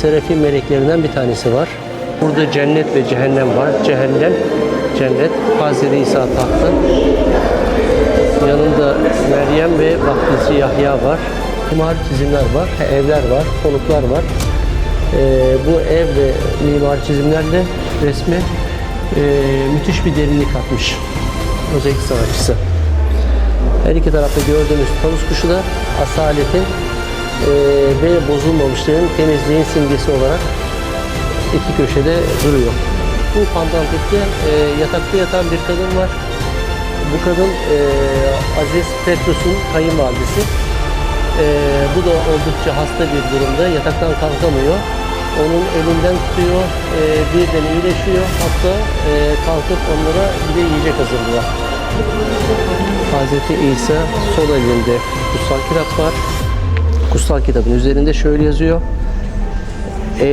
Serafim meleklerinden bir tanesi var. Burada cennet ve cehennem var. Cehennem, cennet, Hazreti İsa tahtı. Yanında Meryem ve vaftizci Yahya var. Mimari çizimler var, evler var, konutlar var. Ee, bu ev ve mimari çizimlerle resme e, müthiş bir derinlik katmış. Özellikle sanatçısı. Her iki tarafta gördüğümüz tavus kuşu da asaletin e, ve bozulmamışlığın, temizliğin simgesi olarak iki köşede duruyor. Bu pandantikte e, yatakta yatan bir kadın var. Bu kadın e, Aziz Petrus'un kayınvalidesi. E, bu da oldukça hasta bir durumda. Yataktan kalkamıyor. Onun elinden tutuyor. E, birden iyileşiyor. Hatta e, kalkıp onlara bir de yiyecek hazırlıyor. Hazreti İsa sol elinde kutsal kitap var kutsal kitabın üzerinde şöyle yazıyor. Ee,